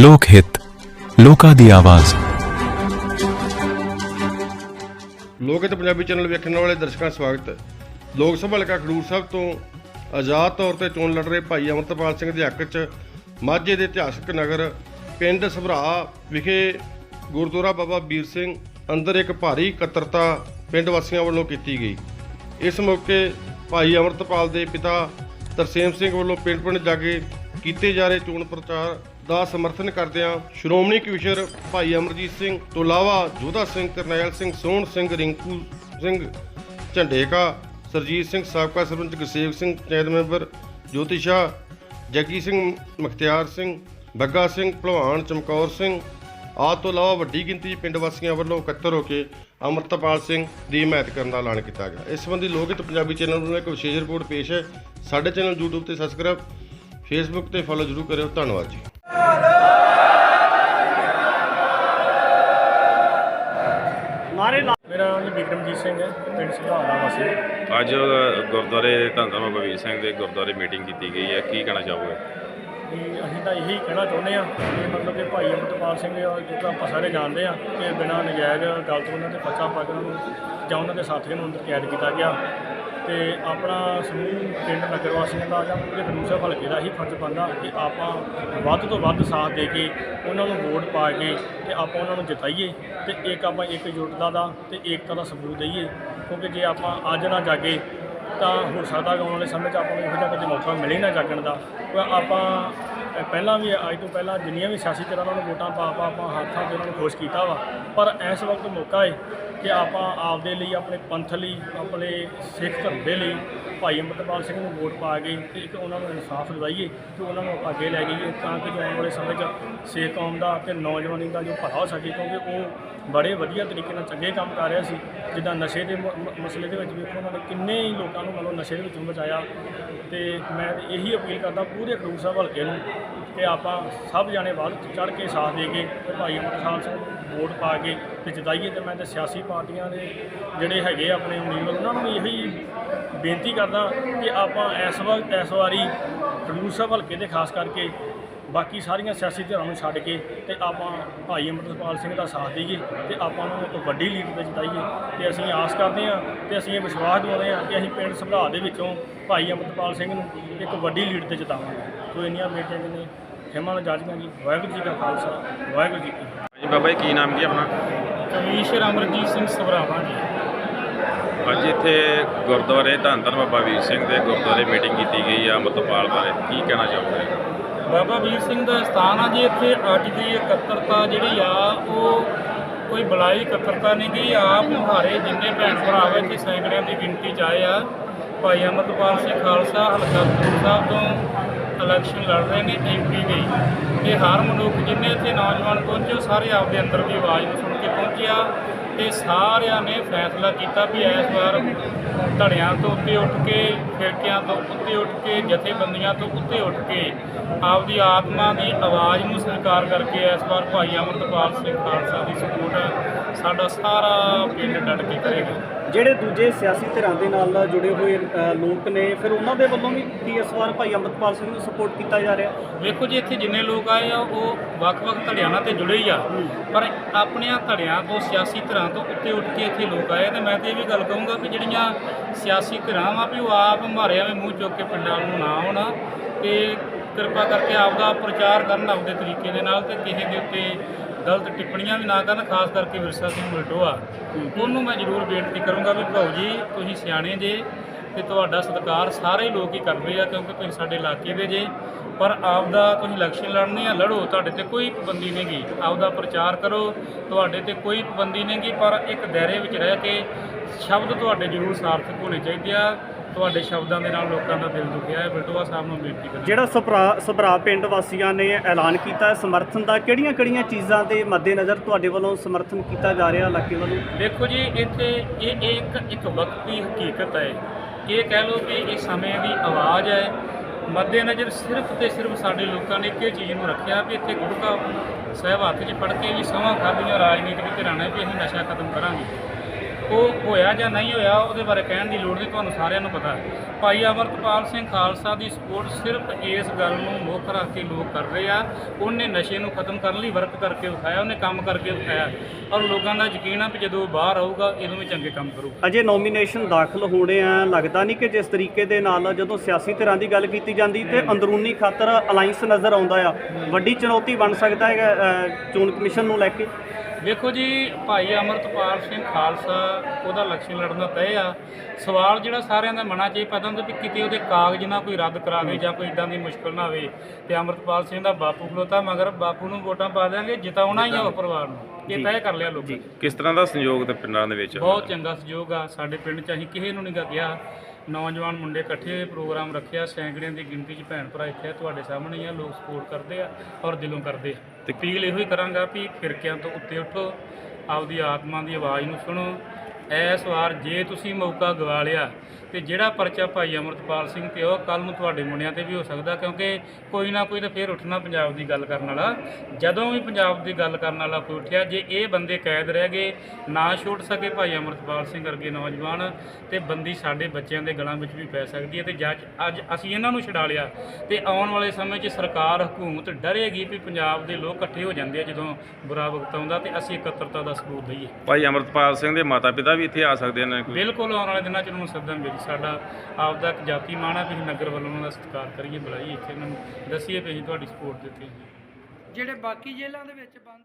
ਲੋਕ ਹਿੱਤ, ਲੋਕਾਂ ਦੀ ਆਵਾਜ਼। ਲੋਕ ਹਿੱਤ ਪੰਜਾਬੀ ਚੈਨਲ ਵੇਖਣ ਵਾਲੇ ਦਰਸ਼ਕਾਂ ਦਾ ਸਵਾਗਤ ਲੋਕ ਸਭਾ ਹਲਕਾ ਖਡੂਰ ਸਾਹਿਬ ਤੋਂ ਆਜ਼ਾਦ ਤੌਰ ਤੇ ਚੋਣ ਲੜ ਰਹੇ ਭਾਈ ਅਮਰਤਪਾਲ ਸਿੰਘ ਦੇ ਹੱਕ 'ਚ ਮਾਝੇ ਦੇ ਇਤਿਹਾਸਕ ਨਗਰ ਪਿੰਡ ਸਭਰਾ ਵਿਖੇ ਗੁਰਦੁਆਰਾ ਬਾਬਾ ਵੀਰ ਸਿੰਘ ਅੰਦਰ ਇੱਕ ਭਾਰੀ ਇਕੱਤਰਤਾ ਪਿੰਡ ਵਾਸੀਆਂ ਵੱਲੋਂ ਕੀਤੀ ਗਈ। ਇਸ ਮੌਕੇ ਭਾਈ ਅਮਰਤਪਾਲ ਦੇ ਪਿਤਾ ਤਰਸੇਮ ਸਿੰਘ ਵੱਲੋਂ ਪਿੰਡ ਪਿੰਡ ਜਾ ਕੇ ਕੀਤੇ ਜਾ ਰਹੇ ਚੋਣ ਪ੍ਰਚਾਰ ਦਾ ਸਮਰਥਨ ਕਰਦਿਆਂ ਸ਼੍ਰੋਮਣੀ ਕਮਿਸ਼ਨਰ ਭਾਈ ਅਮਰਜੀਤ ਸਿੰਘ ਤੋਂ ਇਲਾਵਾ ਜੋਧਾ ਸਿੰਘ ਕਰਨੈਲ ਸਿੰਘ, ਸੋਹਣ ਸਿੰਘ, ਰਿੰਕੂ ਸਿੰਘ ਝੰਡੇਕਾ, ਸਰਜੀਤ ਸਿੰਘ ਸਾਬਕਾ ਸਰਪੰਚ ਗੁਰਸੇਵ ਸਿੰਘ, ਪੰਚਾਇਤ ਮੈਂਬਰ ਜੋਤੀ ਸ਼ਾਹ, ਜੱਗੀ ਸਿੰਘ ਮਖਤਿਆਰ ਸਿੰਘ, ਬੱਗਾ ਸਿੰਘ, ਭਲਵਾਨ ਚਮਕੌਰ ਸਿੰਘ, ਆਦਿ ਤੋਂ ਇਲਾਵਾ ਵੱਡੀ ਗਿਣਤੀ ਪਿੰਡ ਵਾਸੀਆਂ ਵੱਲੋਂ ਇਕੱਤਰ ਹੋ ਕੇ ਅਮਰਤਪਾਲ ਸਿੰਘ ਦੀ ਹਮਾਇਤ ਕਰਨ ਦਾ ਐਲਾਨ ਕੀਤਾ ਗਿਆ। ਇਸ ਸੰਬੰਧੀ ਲੋਕਿਤ ਪੰਜਾਬੀ ਚੈਨਲ ਨੂੰ ਇੱਕ ਵਿਸ਼ੇਸ਼ ਰਿਪੋਰਟ ਪੇਸ਼ ਹੈ। ਸਾਡੇ ਚੈਨਲ YouTube ਤੇ ਸਬਸਕ੍ਰਾਈਬ ਫੇਸਬੁੱਕ ਤੇ ਫੋਲੋ ਜ਼ਰੂਰ ਕਰਿਓ। ਧੰਨਵਾਦ ਜੀ। ਮੇਰਾ ਨਾਮ ਜੀ ਵਿਕਰਮਜੀਤ ਸਿੰਘ ਹੈ ਪਿੰਡ ਸੁਧਾਰ ਦਾ ਵਾਸੀ। ਅੱਜ ਗੁਰਦੁਆਰੇ ਧੰਨ ਧੰਨ ਬਾਬਾ ਵੀਰ ਸਿੰਘ ਦੇ ਗੁਰਦੁਆਰੇ ਮੀਟਿੰਗ ਕੀਤੀ ਗਈ ਹੈ। ਕੀ ਕਹਿਣਾ ਚਾਹੋਗੇ? ਵੀ ਅਸੀਂ ਤਾਂ ਇਹੀ ਕਹਿਣਾ ਚਾਹੁੰਦੇ ਆ ਕਿ ਮਤਲਬ ਕਿ ਭਾਈ ਅਮਰਤਪਾਲ ਸਿੰਘ ਜਿੱਦਾਂ ਆਪਾਂ ਸਾਰੇ ਜਾਣਦੇ ਆ ਕਿ ਬਿਨਾਂ ਨਜਾਇਜ਼ ਗਲਤ ਉਹਨਾਂ ਤੇ ਪਰਚਾ ਪਾ ਕੇ ਉਹਨਾਂ ਨੂੰ ਜਾਂ ਉਹਨਾਂ ਦੇ ਸਾਥੀਆਂ ਨੂੰ ਅੰਦਰ ਕੈਦ ਕੀਤਾ ਗਿਆ। ਤੇ ਆਪਣਾ ਸਮੂਹ ਪਿੰਡ ਨਗਰ ਵਾਸੀਆਂ ਦਾ ਜਾਂ ਪੂਰੇ ਖਡੂਰ ਹਲਕੇ ਦਾ ਹੀ ਫਰਜ਼ ਬਣਦਾ ਕਿ ਆਪਾਂ ਵੱਧ ਤੋਂ ਵੱਧ ਸਾਥ ਦੇ ਕੇ ਉਹਨਾਂ ਨੂੰ ਵੋਟ ਪਾ ਕੇ ਤੇ ਆਪਾਂ ਉਹਨਾਂ ਨੂੰ ਜਿਤਾਈਏ ਤੇ ਇੱਕ ਆਪਾਂ ਇੱਕ ਜੁਟਦਾ ਦਾ ਤੇ ਏਕਤਾ ਦਾ ਸਬੂਤ ਦਈਏ। ਕਿਉਂਕਿ ਜੇ ਆਪਾਂ ਅੱਜ ਨਾ ਜਾਗੇ ਤਾਂ ਹੋ ਸਕਦਾ ਕਿ ਆਉਣ ਵਾਲੇ ਸਮੇਂ 'ਚ ਆਪਾਂ ਨੂੰ ਇਹੋ ਜਿਹਾ ਕਦੇ ਮੌਕਾ ਮਿਲੇ ਨਾ ਜਾਗਣ ਦਾ। ਕਿਉਂਕਿ ਆਪਾਂ ਪਹਿਲਾਂ ਵੀ, ਅੱਜ ਤੋਂ ਪਹਿਲਾਂ ਜਿੰਨੀਆਂ ਵੀ ਸਿਆਸੀ ਧਿਰਾਂ ਉਹਨਾਂ ਨੂੰ ਵੋਟਾਂ ਪਾ ਪਾ ਆਪਾਂ ਹੱਥਾਂ 'ਤੇ ਉਹਨਾਂ ਨੂੰ ਖੁਸ਼ ਕੀਤਾ ਵਾ, ਪਰ ਇਸ ਵਕਤ ਮੌਕਾ ਹੈ ਕਿ ਆਪਾਂ ਆਪਦੇ ਲਈ, ਆਪਣੇ ਪੰਥ ਲਈ, ਆਪਣੇ ਸਿੱਖ ਧਰਮ ਦੇ ਲਈ ਭਾਈ ਅੰਮ੍ਰਿਤਪਾਲ ਸਿੰਘ ਨੂੰ ਵੋਟ ਪਾ ਕੇ ਤੇ ਇੱਕ ਉਹਨਾਂ ਨੂੰ ਇਨਸਾਫ ਦਿਵਾਈਏ ਕਿ ਉਹਨਾਂ ਨੂੰ ਆਪਾਂ ਅੱਗੇ ਲੈ ਜਾਈਏ ਤਾਂ ਕਿ ਜੋ ਆਉਣ ਵਾਲੇ ਸਮੇਂ 'ਚ ਸਿੱਖ ਕੌਮ ਦਾ ਤੇ ਨੌਜਵਾਨੀ ਦਾ ਜੋ ਭਲਾ ਹੋ ਸਕੇ ਕਿਉਂਕਿ ਉਹ ਬੜੇ ਵਧੀਆ ਤਰੀਕੇ ਨਾਲ ਚੰਗੇ ਕੰਮ ਕਰ ਰਿਹਾ ਸੀ, ਜਿੱਦਾਂ ਨਸ਼ੇ ਦੇ ਮ- ਮਸਲੇ ਦੇ ਵਿੱਚ ਵੇਖੋ ਉਹਨਾਂ ਨੇ ਕਿੰਨੇ ਹੀ ਲੋਕਾਂ ਨੂੰ ਮਤਲਬ ਨਸ਼ੇ ਦੇ ਵਿੱਚੋਂ ਬਚਾਇਆ। ਤੇ ਮੈਂ ਇਹੀ ਅਪੀਲ ਕਰਦਾ ਪੂਰੇ ਖਡੂਰ ਸਾਹਿਬ ਹਲਕੇ ਨੂੰ ਕਿ ਆਪਾਂ ਸਭ ਜਾਣੇ ਵੱਧ ਚੜ ਕੇ ਸਾਥ ਦੇ ਕੇ ਤੇ ਭਾਈ ਅਮਰਤਪਾਲ ਸਿੰਘ ਵੋਟ ਪਾ ਕੇ ਤੇ ਜਿਤਾਈਏ ਤੇ ਮੈਂ ਤੇ ਸਿਆਸੀ ਪਾਰਟੀਆਂ ਦੇ ਜਿਹੜੇ ਹੈਗੇ ਆਪਣੇ ਉਮੀਦਵਾਰ, ਉਹਨਾਂ ਨੂੰ ਵੀ ਇਹੀ ਬੇਨਤੀ ਕਰਦਾ ਕਿ ਆਪਾਂ ਇਸ ਵਕਤ ਇਸ ਵਾਰੀ ਖਡੂਰ ਸਾਹਿਬ ਹਲਕੇ ਦੇ ਖਾਸ ਕਰਕੇ ਬਾਕੀ ਸਾਰੀਆਂ ਸਿਆਸੀ ਧਿਰਾਂ ਨੂੰ ਛੱਡ ਕੇ ਤੇ ਆਪਾਂ ਭਾਈ ਅਮਰਤਪਾਲ ਸਿੰਘ ਦਾ ਸਾਥ ਦਈਏ ਤੇ ਆਪਾਂ ਨੂੰ ਇੱਕ ਵੱਡੀ ਲੀਡ ਤੇ ਜਿਤਾਈਏ ਤੇ ਅਸੀਂ ਆਸ ਕਰਦੇ ਹਾਂ ਤੇ ਅਸੀਂ ਇਹ ਵਿਸ਼ਵਾਸ ਦਿਵਾਉਂਦੇ ਹਾਂ ਕਿ ਅਸੀਂ ਪਿੰਡ ਸਭਰਾ ਦੇ ਵਿੱਚੋਂ ਭਾਈ ਅਮਰਤਪਾਲ ਸਿੰਘ ਨੂੰ ਇੱਕ ਵੱਡੀ ਲੀਡ ਤੇ ਜਿਤਾਵਾਂਗੇ। ਸੋ ਇੰਨੀਆਂ ਬੇਟੀਆਂ ਨੇ ਹਿਮਾਂ ਜਾਜੀਆਂ ਜੀ ਵਾਹਿਗੁਰੂ ਜੀ ਕਾ ਖਾਲਸਾ ਵਾਹਿਗੁਰੂ ਜੀ ਕੀ ਫਤਿਹ। ਜੀ ਬਾਬਾ ਜੀ ਕੀ ਨਾਮ ਕੀ ਆਪਣਾ? ਕਮੀਸ਼ਰ ਅਮਰਜੀਤ ਸਿੰਘ ਸਭਰਾਵਾਂ ਜੀ। ਅੱਜ ਇੱਥੇ ਗੁਰਦੁਆਰੇ ਧੰਨ ਧੰਨ ਬਾਬਾ ਵੀਰ ਸਿੰਘ ਦੇ ਗੁਰਦੁਆਰੇ ਮੀਟਿੰਗ ਕੀਤੀ ਗਈ ਆ ਅਮਰਤਪਾਲ ਬਾਰੇ। ਕੀ ਕਹਿਣਾ ਚਾਹੋਗੇ? ਬਾਬਾ ਵੀਰ ਸਿੰਘ ਦਾ ਸਥਾਨ ਆ ਜੀ, ਇੱਥੇ ਅੱਜ ਦੀ ਇਕੱਤਰਤਾ ਜਿਹੜੀ ਆ, ਉਹ ਕੋਈ ਬੁਲਾਈ ਇਕੱਤਰਤਾ ਨਹੀਂ ਗਈ। ਆਪ ਮੁਹਾਰੇ ਜਿੰਨੇ ਭੈਣ ਭਰਾ ਵਾ ਇੱਥੇ ਸੈਂਕੜਿਆਂ ਦੀ ਗਿਣਤੀ 'ਚ ਆਏ ਆ। ਭਾਈ ਅਮਰਤਪਾਲ ਸਿੰਘ ਖਾਲਸਾ, ਹਲਕਾ ਫਤਿਹਗੜ੍ਹ ਸਾਹਿਬ ਤੋਂ ਇਲੈਕਸ਼ਨ ਲੜ ਰਹੇ ਨੇ ਐਮਪੀ ਦੀ ਤੇ ਹਰ ਮਨੁੱਖ ਜਿੰਨੇ ਇੱਥੇ ਨੌਜਵਾਨ ਪਹੁੰਚੇ, ਉਹ ਸਾਰੇ ਆਪਦੇ ਅੰਦਰ ਦੀ ਆਵਾਜ਼ ਨੂੰ ਸੁਣ ਕੇ ਪਹੁੰਚਿਆ। ਤੇ ਸਾਰਿਆਂ ਨੇ ਫੈਸਲਾ ਕੀਤਾ ਵੀ ਇਸ ਵਾਰ ਧੜਿਆਂ ਤੋਂ ਉੱਤੇ ਉੱਠ ਕੇ, ਫਿਰਕਿਆਂ ਤੋਂ ਉੱਤੇ ਉੱਠ ਕੇ, ਜਥੇਬੰਦੀਆਂ ਤੋਂ ਉੱਤੇ ਉੱਠ ਕੇ ਆਪਦੀ ਆਤਮਾ ਦੀ ਆਵਾਜ਼ ਨੂੰ ਸਵੀਕਾਰ ਕਰਕੇ ਇਸ ਵਾਰ ਭਾਈ ਅਮਰਤਪਾਲ ਸਿੰਘ ਖਾਲਸਾ ਦੀ ਸਪੋਰਟ ਸਾਡਾ ਸਾਰਾ ਪਿੰਡ ਡਟ ਕੇ ਕਰੇਗਾ। ਜਿਹੜੇ ਦੂਜੇ ਸਿਆਸੀ ਧਿਰਾਂ ਦੇ ਨਾਲ ਜੁੜੇ ਹੋਏ ਅ, ਲੋਕ ਨੇ ਫਿਰ ਉਹਨਾਂ ਦੇ ਵੱਲੋਂ ਵੀ ਕੀ ਇਸ ਵਾਰ ਭਾਈ ਅੰਮ੍ਰਿਤਪਾਲ ਸਿੰਘ ਨੂੰ ਸਪੋਰਟ ਕੀਤਾ ਜਾ ਰਿਹਾ? ਵੇਖੋ ਜੀ ਇੱਥੇ ਜਿੰਨੇ ਲੋਕ ਆਏ ਆ ਉਹ ਵੱਖ-ਵੱਖ ਧੜਿਆਂ ਨਾਲ ਤੇ ਜੁੜੇ ਹੀ ਆ। ਪਰ ਆਪਣੀਆਂ ਧੜਿਆਂ ਤੋਂ ਸਿਆਸੀ ਧਿਰਾਂ ਤੋਂ ਉੱਤੇ ਉੱਠ ਕੇ ਇੱਥੇ ਲੋਕ ਆਏ ਤੇ ਮੈਂ ਤੇ ਇਹ ਵੀ ਗੱਲ ਕਹੂੰਗਾ ਕਿ ਜਿਹੜੀਆਂ ਸਿਆਸੀ ਧਿਰਾਂ ਵਾ ਵੀ ਉਹ ਆਪ ਮਾਰਿਆਂ ਵਿੱਚ ਮੂੰਹ ਚੁੱਕ ਕੇ ਪਿੰਡਾਂ ਨੂੰ ਨਾ ਆਉਣ ਤੇ ਕਿਰਪਾ ਕਰਕੇ ਆਪਦਾ ਪ੍ਰਚਾਰ ਕਰਨ ਆਪਦੇ ਤਰੀਕੇ ਦੇ ਨਾਲ ਤੇ ਕਿਸੇ ਦੇ ਉੱਤੇ ਗਲਤ ਟਿੱਪਣੀਆਂ ਵੀ ਨਾ ਕਰਨ, ਖਾਸ ਕਰਕੇ ਵਿਰਸਾ ਸਿੰਘ ਮਲਟੋਆ ਉਹਨੂੰ ਮੈਂ ਜ਼ਰੂਰ ਬੇਨਤੀ ਕਰੂੰਗਾ ਵੀ ਭਾਊ ਜੀ, ਤੁਸੀਂ ਸਿਆਣੇ ਜੇ ਤੇ ਤੁਹਾਡਾ ਸਤਿਕਾਰ ਸਾਰੇ ਲੋਕ ਹੀ ਕਰਦੇ ਆ, ਕਿਉਂਕਿ ਤੁਸੀਂ ਸਾਡੇ ਇਲਾਕੇ ਦੇ ਜੇ। ਪਰ ਆਪਦਾ ਤੁਸੀਂ ਇਲੈਕਸ਼ਨ ਲੜਨੇ ਆ, ਲੜੋ, ਤੁਹਾਡੇ ਤੇ ਕੋਈ ਪਾਬੰਦੀ ਨਹੀਂਗੀ ਆਪਦਾ ਪ੍ਰਚਾਰ ਕਰੋ, ਤੁਹਾਡੇ ਤੇ ਕੋਈ ਪਾਬੰਦੀ ਨਹੀਂਗੀ ਪਰ ਇੱਕ ਦਾਇਰੇ ਵਿੱਚ ਰਹਿ ਕੇ ਸ਼ਬਦ ਤੁਹਾਡੇ ਜ਼ਰੂਰ ਸਾਰਥਕ ਹੋਣੇ ਚਾਹੀਦੇ ਆ। ਤੁਹਾਡੇ ਸ਼ਬਦਾਂ ਦੇ ਨਾਲ ਲੋਕਾਂ ਦਾ ਦਿਲ ਦੁਖਿਆ ਹੈ। ਬਲਟੋਆ ਸਾਹਿਬ ਨੂੰ ਬੇਨਤੀ ਕਰਦਾ ਜਿਹੜਾ ਸਪਰਾ ਸਭਰਾ ਪਿੰਡ ਵਾਸੀਆਂ ਨੇ ਐਲਾਨ ਕੀਤਾ ਹੈ ਸਮਰਥਨ ਦਾ ਕਿਹੜੀਆਂ-ਕਿਹੜੀਆਂ ਚੀਜ਼ਾਂ ਦੇ ਮੱਦੇਨਜ਼ਰ ਤੁਹਾਡੇ ਵੱਲੋਂ ਸਮਰਥਨ ਕੀਤਾ ਜਾ ਰਿਹਾ ਇਲਾਕੇ ਵੱਲੋਂ? ਦੇਖੋ ਜੀ ਇੱਥੇ ਇਹ ਇੱਕ ਇੱਕ ਵਕਤ ਦੀ ਹਕੀਕਤ ਹੈ ਇਹ ਕਹਿ ਲਓ ਕਿ ਇਹ ਸਮੇਂ ਦੀ ਆਵਾਜ਼ ਹੈ। ਮੱਦੇਨਜ਼ਰ ਸਿਰਫ ਤੇ ਸਿਰਫ ਸਾਡੇ ਲੋਕਾਂ ਨੇ ਇੱਕ ਇਹ ਚੀਜ਼ ਨੂੰ ਰੱਖਿਆ ਵੀ ਇੱਥੇ ਗੁਟਕਾ ਸਾਹਿਬ ਹੱਥ 'ਚ ਫੜ ਕੇ ਵੀ ਸਮਾਂ ਖਾਦੀਆਂ ਰਾਜਨੀਤਿਕ ਧਿਰਾਂ ਨੇ ਵੀ ਅਸੀਂ ਨਸ਼ਾ ਖਤਮ ਕਰਾਂਗੇ। ਉਹ ਹੋਇਆ ਜਾਂ ਨਹੀਂ ਹੋਇਆ ਉਹਦੇ ਬਾਰੇ ਕਹਿਣ ਦੀ ਲੋੜ ਨਹੀਂ ਤੁਹਾਨੂੰ ਸਾਰਿਆਂ ਨੂੰ ਪਤਾ ਹੈ। ਭਾਈ ਅਮਰਤਪਾਲ ਸਿੰਘ ਖਾਲਸਾ ਦੀ ਸਪੋਰਟ ਸਿਰਫ ਇਸ ਗੱਲ ਨੂੰ ਮੁੱਖ ਰੱਖ ਕੇ ਲੋਕ ਕਰ ਰਹੇ ਆ। ਉਹਨੇ ਨਸ਼ੇ ਨੂੰ ਖਤਮ ਕਰਨ ਲਈ ਵਰਕ ਕਰਕੇ ਵਿਖਾਇਆ ਉਹਨੇ ਕੰਮ ਕਰਕੇ ਵਿਖਾਇਆ ਔਰ ਲੋਕਾਂ ਦਾ ਯਕੀਨ ਆ ਵੀ ਜਦੋਂ ਬਾਹਰ ਆਊਗਾ ਇਹਨੂੰ ਵੀ ਚੰਗੇ ਕੰਮ ਕਰੂਗਾ। ਅਜੇ ਨੋਮੀਨੇਸ਼ਨ ਦਾਖਲ ਹੋਣੇ ਆ ਲੱਗਦਾ ਨਹੀਂ ਕਿ ਜਿਸ ਤਰੀਕੇ ਦੇ ਨਾਲ ਜਦੋਂ ਸਿਆਸੀ ਧਿਰਾਂ ਦੀ ਗੱਲ ਕੀਤੀ ਜਾਂਦੀ ਤੇ ਅੰਦਰੂਨੀ ਖਾਤਰ ਅਲਾਈਅੰਸ ਨਜ਼ਰ ਆਉਂਦਾ ਆ। ਵੱਡੀ ਚੁਣੌਤੀ ਬਣ ਸਕਦਾ ਹੈ ਚੋਣ ਕਮਿਸ਼ਨ ਨੂੰ ਲੈ ਕੇ। ਵੇਖੋ ਜੀ ਭਾਈ ਅਮਰਤਪਾਲ ਸਿੰਘ ਖਾਲਸਾ ਉਹਦਾ ਇਲੈਕਸ਼ਨ ਲੜਨ ਤੈਅ ਆ। ਸਵਾਲ ਜਿਹੜਾ ਸਾਰਿਆਂ ਦਾ ਮਨਾਂ 'ਚ ਇਹ ਪੈਦਾ ਹੁੰਦਾ ਵੀ ਕਿਤੇ ਉਹਦੇ ਕਾਗਜ਼ ਨਾ ਕੋਈ ਰੱਦ ਕਰਾ ਦੇ ਜਾਂ ਕੋਈ ਇਦਾਂ ਦੀ ਮੁਸ਼ਕਲ ਨਾ ਆਵੇ ਤੇ ਅਮਰਤਪਾਲ ਸਿੰਘ ਦਾ ਬਾਪੂ ਖਲੋਤਾ ਮਗਰ ਬਾਪੂ ਨੂੰ ਵੋਟਾਂ ਪਾ ਦਿਆਂਗੇ ਜਿਤਾਉਣਾ ਹੀ ਆ ਉਹ ਪਰਿਵਾਰ ਨੂੰ। ਇਹ ਤੈਅ ਕਰ ਲਿਆ ਲੋਕਾਂ ਨੇ। ਕਿਸ ਤਰ੍ਹਾਂ ਦਾ ਸੰਯੋਗ ਤੇ ਪਿੰਡਾਂ ਦੇ ਵਿੱਚ? ਬਹੁਤ ਚੰਗਾ ਸਹਿਯੋਗ ਆ। ਸਾਡੇ ਪਿੰਡ 'ਚ ਅਸੀਂ ਕਿਸੇ ਨੂੰ ਨਹੀਂ ਗਾ ਕਿਹਾ। ਨੌਜਵਾਨ ਮੁੰਡੇ ਇਕੱਠੇ ਹੋਏ ਪ੍ਰੋਗਰਾਮ ਰੱਖਿਆ ਸੈਂਕੜਿਆਂ ਦੀ ਗਿਣਤੀ 'ਚ ਭੈਣ ਭਰਾ ਇੱਥੇ ਤੁਹਾਡੇ ਸਾਹਮਣੇ ਹੀ ਆ ਲੋਕ ਸਪੋਰਟ ਕਰਦੇ ਆ ਔਰ ਦਿਲੋਂ ਕਰਦੇ ਆ। ਤੇ ਅਪੀਲ ਇਹੋ ਹੀ ਕਰਾਂਗਾ ਵੀ ਫਿਰਕਿਆਂ ਤੋਂ ਉੱਤੇ ਉੱਠੋ ਆਪਦੀ ਆਤਮਾ ਦੀ ਆਵਾਜ਼ ਨੂੰ ਸੁਣੋ। ਇਸ ਵਾਰ ਜੇ ਤੁਸੀਂ ਮੌਕਾ ਗਵਾ ਲਿਆ ਤੇ ਜਿਹੜਾ ਪਰਚਾ ਭਾਈ ਅਮਰਤਪਾਲ ਸਿੰਘ ਤੇ ਉਹ ਕੱਲ ਨੂੰ ਤੁਹਾਡੇ ਮੁੰਡਿਆਂ ਤੇ ਵੀ ਹੋ ਸਕਦਾ ਕਿਉਂਕਿ ਕੋਈ ਨਾ ਕੋਈ ਤਾਂ ਫੇਰ ਉੱਠਣਾ ਪੰਜਾਬ ਦੀ ਗੱਲ ਕਰਨ ਵਾਲਾ। ਜਦੋਂ ਵੀ ਪੰਜਾਬ ਦੀ ਗੱਲ ਕਰਨ ਵਾਲਾ ਕੋਈ ਉੱਠਿਆ ਜੇ ਇਹ ਬੰਦੇ ਕੈਦ ਰਹਿ ਗਏ ਨਾ ਛੁੱਟ ਸਕੇ ਭਾਈ ਅਮਰਤਪਾਲ ਸਿੰਘ ਵਰਗੇ ਨੌਜਵਾਨ ਤੇ ਬੰਦੀ ਸਾਡੇ ਬੱਚਿਆਂ ਦੇ ਗਲਾਂ ਵਿੱਚ ਵੀ ਪੈ ਸਕਦੀ ਹੈ ਤੇ ਜੱਜ ਅੱਜ ਅਸੀਂ ਇਹਨਾਂ ਨੂੰ ਛਡਾ ਲਿਆ। ਤੇ ਆਉਣ ਵਾਲੇ ਸਮੇਂ 'ਚ ਸਰਕਾਰ ਹਕੂਮਤ ਡਰੇਗੀ ਵੀ ਪੰਜਾਬ ਦੇ ਲੋਕ ਇਕੱਠੇ ਹੋ ਜਾਂਦੇ ਆ ਜਦੋਂ ਬੁਰਾ ਵਕਤ ਆਉਂਦਾ ਤੇ ਅਸੀਂ ਇਕੱਤਰਤਾ ਦਾ ਸਬੂਤ ਦਈਏ। ਭਾਈ ਅਮਰਤਪਾਲ ਸਿੰਘ ਦੇ ਮਾਤਾ ਪਿਤਾ ਵੀ ਇੱਥੇ ਆ ਸਕਦੇ ਨੇ ਬਿਲਕੁਲ ਆਉਣ ਵਾਲੇ ਦਿਨਾਂ 'ਚ ਉਹਨਾਂ ਨੂੰ ਸੱਦਣ ਮੇਰੀ ਸਾਡਾ ਆਪਦਾ ਇੱਕ ਜਾਤੀ ਮਾਣ ਹੈ ਵੀ ਅਸੀਂ ਨਗਰ ਵੱਲੋਂ ਉਹਨਾਂ ਦਾ ਸਤਿਕਾਰ ਕਰੀਏ, ਬੁਲਾਈਏ ਇੱਥੇ ਉਹਨਾਂ ਨੂੰ। ਦੱਸੀਏ ਵੀ ਅਸੀਂ ਤੁਹਾਡੀ ਸਪੋਰਟ ਦਿੱਤੀ ਜਿਹੜੇ ਬਾਕੀ ਜੇਲ੍ਹਾਂ ਦੇ ਵਿੱਚ ਬੰਦ